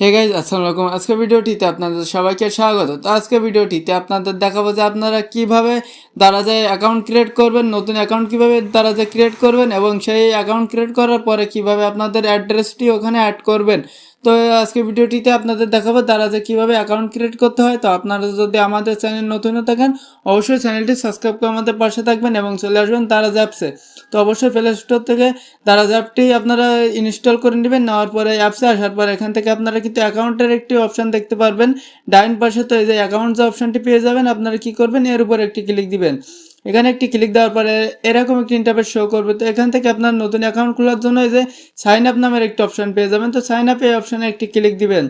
Hey guys আসসালামু আলাইকুম আজকে ভিডিওটিতে আপনাদের সবাইকে স্বাগত। তো আজকের ভিডিওটিতে আপনাদের দেখাবো যে আপনারা কীভাবে দারাজায় অ্যাকাউন্ট ক্রিয়েট করবেন, নতুন অ্যাকাউন্ট কীভাবে দারাজায় ক্রিয়েট করবেন এবং সেই অ্যাকাউন্ট ক্রিয়েট করার পরে কীভাবে আপনাদের অ্যাড্রেসটি ওখানে অ্যাড করবেন। তো আজকে ভিডিওটিতে আপনাদের দেখাবো তারা যে কীভাবে অ্যাকাউন্ট ক্রিয়েট করতে হয়। তো আপনারা যদি আমাদের চ্যানেল নতুন থাকেন, অবশ্যই চ্যানেলটি সাবস্ক্রাইব করে আমাদের পাশে থাকবেন এবং চলে আসবেন তারা অ্যাপসে তো অবশ্যই প্লে স্টোর থেকে তারা অ্যাপটি আপনারা ইনস্টল করে নেবেন, নেওয়ার পরে অ্যাপসে আসার পর এখান থেকে আপনারা কিন্তু অ্যাকাউন্টের একটি অপশান দেখতে পারবেন। ডাইন পাশে তো এই যে অ্যাকাউন্ট যে অপশানটি পেয়ে যাবেন, আপনারা কি করবেন, এর উপর একটি ক্লিক দিবেন। এখানে একটি ক্লিক দেওয়ার পরে এরকম একটি ইন্টারফেস শো করবে। তো এখান থেকে আপনার নতুন অ্যাকাউন্ট খোলার জন্য এই যে সাইন আপ নামের একটি অপশন পেয়ে যাবেন। তো সাইন আপ এই অপশানে একটি ক্লিক দিবেন।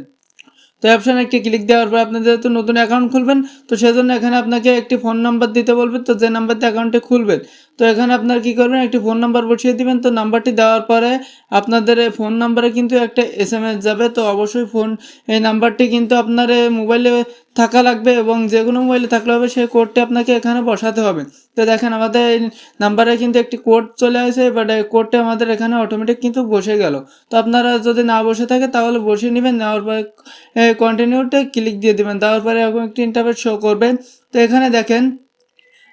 তো অপশানে একটি ক্লিক দেওয়ার পর আপনি যেহেতু নতুন অ্যাকাউন্ট খুলবেন, তো সেজন্য এখানে আপনাকে একটি ফোন নাম্বার দিতে বলবেন তো যে নাম্বার দিয়ে অ্যাকাউন্টটি খুলবেন তো এখানে আপনার কি করবেন? একটি ফোন নাম্বার বসিয়ে দিবেন। তো নাম্বারটি দেওয়ার পরে আপনাদের ফোন নাম্বারে কিন্তু একটা এস যাবে। তো অবশ্যই ফোন এই নাম্বারটি কিন্তু আপনার মোবাইলে থাকা লাগবে এবং যে কোনো মোবাইলে থাকলে হবে, সেই কোডটি আপনাকে এখানে বসাতে হবে। তো দেখেন, আমাদের এই নাম্বারে কিন্তু একটি কোড চলে আসে বাট এই কোডটা আমাদের এখানে অটোমেটিক কিন্তু বসে গেল। তো আপনারা যদি না বসে থাকে, তাহলে বসিয়ে নেবেন, নেওয়ার পরে কন্টিনিউতে ক্লিক দিয়ে দেবেন। দেওয়ার পরে এরকম একটি ইন্টারভেট শো করবে। তো এখানে দেখেন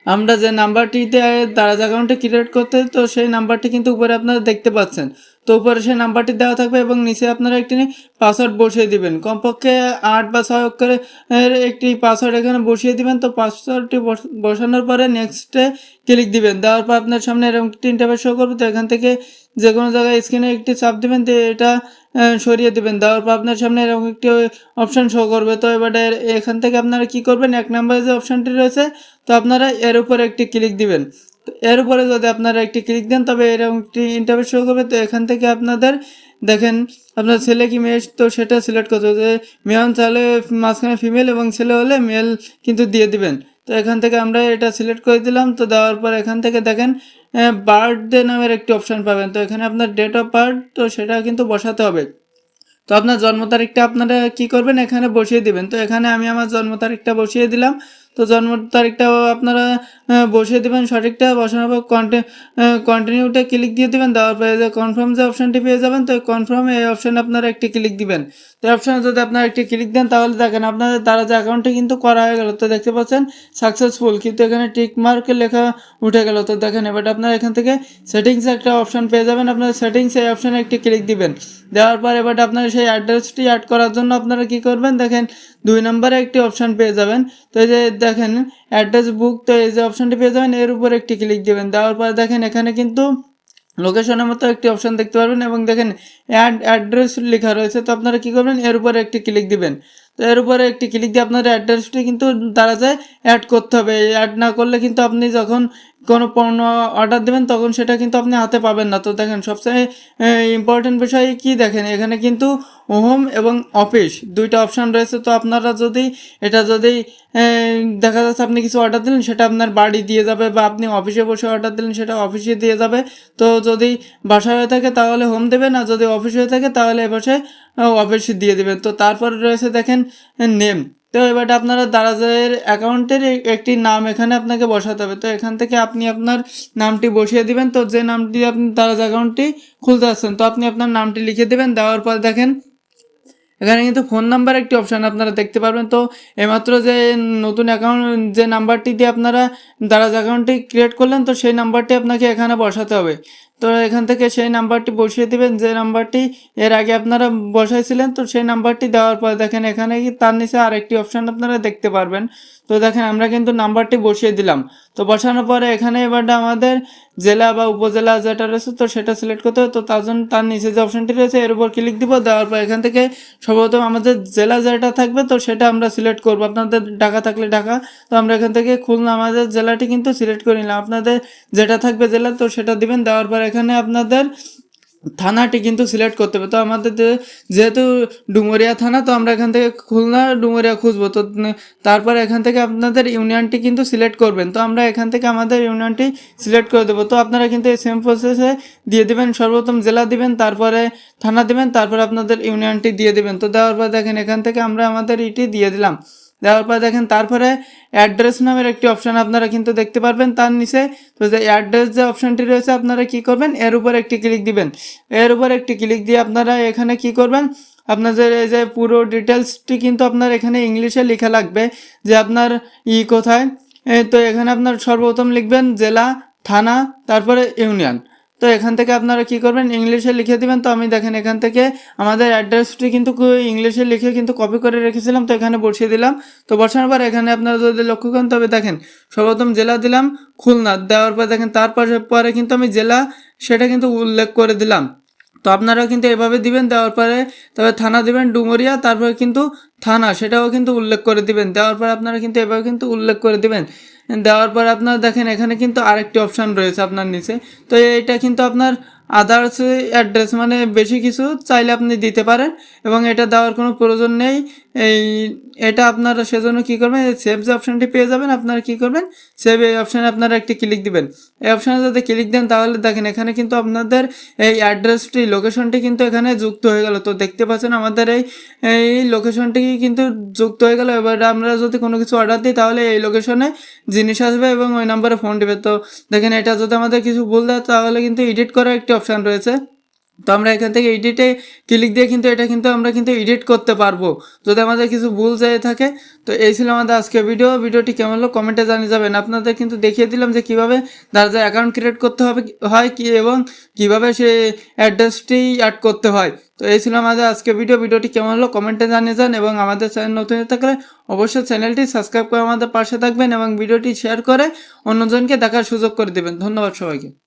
আমরা যে নাম্বারটিতে তারাজ অ্যাকাউন্টে ক্রিয়েট করতে, তো সেই নাম্বারটি কিন্তু উপরে আপনারা দেখতে পাচ্ছেন। তো উপরে সেই নাম্বারটি দেওয়া থাকবে এবং নিচে আপনারা একটি পাসওয়ার্ড বসিয়ে দিবেন। কমপক্ষে আট বা ছয় অক্ষরের একটি পাসওয়ার্ড এখানে বসিয়ে দিবেন। তো পাসওয়ার্ডটি বস- বসানোর পরে নেক্সটে ক্লিক দিবেন। দেওয়ার পর আপনার সামনে এরকম একটি ইন্টারভেস শো করবে। তো এখান থেকে যে কোনো জায়গায় স্ক্রিনে একটি চাপ দিবেন। তো এটা সরিয়ে দিবেন। দেওয়ার পর আপনার সামনে এরকম একটি অপশান শো করবে। তো এবারে এখান থেকে আপনারা কি করবেন? এক নম্বরে যে অপশানটি রয়েছে, তো আপনারা এর উপর একটি ক্লিক দিবেন। তো এর উপরে যদি আপনারা একটি ক্লিক দেন, তবে এরকম একটি ইন্টারভিউ শো করবে। তো এখান থেকে আপনাদের দেখেন, আপনার ছেলে কি মেয়ে? তো সেটা সিলেক্ট করতে হবে। যে মেয়ে চাইলে মাঝখানে ফিমেল এবং ছেলে হলে মেল কিন্তু দিয়ে দিবেন। তো এখান থেকে আমরা এটা সিলেক্ট করে দিলাম। তো দেওয়ার পর এখান থেকে দেখেন বার্থডে নামের একটি অপশান পাবেন। তো এখানে আপনার ডেট অফ বার্থ তো সেটা কিন্তু বসাতে হবে। তো আপনার জন্ম তারিখটা আপনারা কি করবেন? এখানে বসিয়ে দিবেন। তো এখানে আমি আমার জন্ম তারিখটা বসিয়ে দিলাম। তো জন্ম তারিখটা আপনারা বসিয়ে দেবেন, সঠিকটা বসানোর পর কন্টে কন্টিনিউতে ক্লিক দিয়ে দেবেন, দেওয়ার পরে যে কনফার্ম যে অপশানটি পেয়ে যাবেন, তো কনফার্ম এই অপশানে আপনারা একটি ক্লিক দিবেন। তো অপশানে যদি আপনারা একটি ক্লিক দেন, তাহলে দেখেন আপনাদের দ্বারা যে অ্যাকাউন্টটি কিন্তু করা হয়ে গেল, তো দেখতে পাচ্ছেন সাকসেসফুল কিন্তু এখানে টিক মার্কে লেখা উঠে গেল, তো দেখেন এবার আপনারা এখান থেকে সেটিংস একটা অপশান পেয়ে যাবেন, আপনারা সেটিংস এই অপশানে একটি ক্লিক দিবেন। দেওয়ার পর এবার আপনারা সেই অ্যাড্রেসটি অ্যাড করার জন্য আপনারা কি করবেন? দেখেন, দুই নম্বরে একটি অপশান পেয়ে যাবেন। তো এই যে দেখেন অ্যাড্রেস বুক তো এই যে অপশানটি পেয়ে যাবেন, এর উপর একটি ক্লিক দেবেন। দেওয়ার পর দেখেন, এখানে কিন্তু লোকেশনের মতো একটি অপশান দেখতে পারবেন এবং দেখেন অ্যাড অ্যাড্রেস লেখা রয়েছে। তো আপনারা কী করবেন? এর উপরে একটি ক্লিক দিবেন। তো এর উপরে একটি ক্লিক দিয়ে আপনার অ্যাড্রেসটি কিন্তু তারা যায় অ্যাড করতে হবে। অ্যাড না করলে কিন্তু আপনি যখন কোনো পণ্য অর্ডার দেবেন, তখন সেটা কিন্তু আপনি হাতে পাবেন না। তো দেখেন, সবচেয়ে ইম্পর্টেন্ট বিষয় কি দেখেন? এখানে কিন্তু হোম এবং অফিস দুইটা অপশান রয়েছে। তো আপনারা যদি, এটা যদি দেখা যাচ্ছে আপনি কিছু অর্ডার দিলেন, সেটা আপনার বাড়ি দিয়ে যাবে বা আপনি অফিসে বসে অর্ডার দিলেন, সেটা অফিসে দিয়ে যাবে। তো যদি বাসায় হয়ে থাকে তাহলে হোম দেবে না যদি অফিস হয়ে থাকে তাহলে এ বাসায় অফিসে দিয়ে দেবেন। তো তারপরে রয়েছে দেখেন নেম তো এবার আপনারা দারাজের অ্যাকাউন্টের একটি নাম এখানে আপনাকে বসাতে হবে। তো এখান থেকে আপনি আপনার নামটি বসিয়ে দিবেন। তো যে নামটি আপনি দারাজ অ্যাকাউন্টটি খুলতে আসছেন তো আপনি আপনার নামটি লিখে দেবেন। দেওয়ার পর দেখেন এখানে কিন্তু ফোন নাম্বার একটি অপশান আপনারা দেখতে পারবেন। তো এইমাত্র যে নতুন অ্যাকাউন্ট যে নাম্বারটি দিয়ে আপনারা দারাজ অ্যাকাউন্টটি ক্রিয়েট করলেন, তো সেই নাম্বারটি আপনাকে এখানে বসাতে হবে। তো এখান থেকে সেই নাম্বারটি বসিয়ে দিবেন। যে নাম্বারটি এর আগে আপনারা বসাইছিলেন, তো সেই নাম্বারটি দেওয়ার পর দেখেন এখানে তার নিচে আরেকটি অপশান আপনারা দেখতে পারবেন। তো দেখেন আমরা কিন্তু নাম্বারটি বসিয়ে দিলাম। তো বসানোর পরে এখানে এবার আমাদের জেলা বা উপজেলা যেটা রয়েছে, তো সেটা সিলেক্ট করতে হবে। তো তার জন্য তার নিচে যে অপশানটি রয়েছে, এর উপর ক্লিক দিব। দেওয়ার পর এখান থেকে সর্বপ্রথম আমাদের জেলা যেটা থাকবে, তো সেটা আমরা সিলেক্ট করব। আপনাদের ঢাকা থাকলে ঢাকা। তো আমরা এখান থেকে খুলনা আমাদের জেলাটি কিন্তু সিলেক্ট করে নিলাম। আপনাদের যেটা থাকবে জেলা, তো সেটা দিবেন। দেওয়ার পর এখানে আপনাদের থানাটি কিন্তু সিলেক্ট করতে হবে। তো আমাদের যেহেতু ডুমুরিয়া থানা, তো আমরা এখান থেকে খুলনা, ডুমুরিয়া খুঁজবো। তো তারপর এখান থেকে আপনাদের ইউনিয়নটি কিন্তু সিলেক্ট করবেন। তো আমরা এখান থেকে আমাদের ইউনিয়নটি সিলেক্ট করে দেবো। তো আপনারা কিন্তু এই সেম প্রসেসে দিয়ে দেবেন। সর্বপ্রথম জেলা দিবেন, তারপরে থানা দিবেন, তারপরে আপনাদের ইউনিয়নটি দিয়ে দেবেন। তো দেওয়ার পর দেখেন এখান থেকে আমরা আমাদের ইটি দিয়ে দিলাম। দেওয়ার পর দেখেন তারপরে অ্যাড্রেস নামের একটি অপশান আপনারা কিন্তু দেখতে পারবেন তার নিচে। তো যে অ্যাড্রেস যে অপশানটি রয়েছে, আপনারা কি করবেন? এর উপর একটি ক্লিক দিবেন। এর উপর একটি ক্লিক দিয়ে আপনারা এখানে কি করবেন? আপনাদের এই যে পুরো ডিটেলসটি কিন্তু আপনার এখানে ইংলিশে লেখা লাগবে যে আপনার ই কোথায়। তো এখানে আপনার সর্বপ্রথম লিখবেন জেলা, থানা, তারপরে ইউনিয়ন। তো এখান থেকে আপনারা কি করবেন? ইংলিশে লিখে দিবেন। তো আমি দেখেন এখান থেকে আমাদের অ্যাড্রেসটি কিন্তু ইংলিশে লিখে কিন্তু কপি করে রেখেছিলাম। তো এখানে বসিয়ে দিলাম। তো বসানোর পর এখানে আপনারা যদি লক্ষ্য করেন, তবে দেখেন সর্বপ্রথম জেলা দিলাম, খুলনা। দেওয়ার পর দেখেন, তারপরে পরে কিন্তু আমি জেলা সেটা কিন্তু উল্লেখ করে দিলাম। তো আপনারাও কিন্তু এভাবে দিবেন। দেওয়ার পরে তবে থানা দিবেন, ডুমুরিয়া। তারপরে কিন্তু থানা, সেটাও কিন্তু উল্লেখ করে দিবেন। দেওয়ার পর আপনারা কিন্তু এভাবে কিন্তু উল্লেখ করে দিবেন। দেওয়ার পর আপনার দেখেন, এখানে কিন্তু আরেকটি অপশান রয়েছে আপনার নিচে। তো এটা কিন্তু আপনার আদার্স অ্যাড্রেস মানে বেশি কিছু চাইলে আপনি দিতে পারেন এবং এটা দেওয়ার কোনো প্রয়োজন নেই। এই, এটা আপনারা সেজন্য কী করবেন? সেভ যে অপশানটি পেয়ে যাবেন, আপনারা কী করবেন? সেভ এই অপশানে আপনারা একটি ক্লিক দিবেন। এই অপশানে যদি ক্লিক দেন, তাহলে দেখেন এখানে কিন্তু আপনাদের এই অ্যাড্রেসটি লোকেশনটি কিন্তু এখানে যুক্ত হয়ে গেল। তো দেখতে পাচ্ছেন আমাদের এই এই লোকেশনটি কিন্তু যুক্ত হয়ে গেল। এবার আমরা যদি কোনো কিছু অর্ডার দিই, তাহলে এই লোকেশনে জিনিস আসবে এবং ওই নাম্বারে ফোন দিবে তো দেখেন এটা যদি আমাদের কিছু ভুল দেয়, তাহলে কিন্তু এডিট করার একটি অপশান রয়েছে। তো আমরা এখান থেকে এডিটে ক্লিক দিয়ে কিন্তু এটা কিন্তু আমরা কিন্তু এডিট করতে পারব। যদি আমাদের কিছু ভুল যেয়ে থাকে, তো এই ছিল আমাদের আজকে ভিডিও ভিডিওটি কেমন হলো কমেন্টে জানিয়ে যাবেন। আপনাদের কিন্তু দেখিয়ে দিলাম যে কীভাবে দার্জা অ্যাকাউন্ট ক্রিয়েট করতে হবে, হয় কি এবং কীভাবে সে অ্যাড্রেসটি অ্যাড করতে হয়। তো এই ছিল আমাদের আজকে ভিডিও ভিডিওটি কেমন হলো কমেন্টে জানিয়ে যান এবং আমাদের চ্যানেল নতুন থাকলে অবশ্যই চ্যানেলটি সাবস্ক্রাইব করে আমাদের পাশে থাকবেন এবং ভিডিওটি শেয়ার করে অন্যজনকে দেখার সুযোগ করে দেবেন। ধন্যবাদ সবাইকে।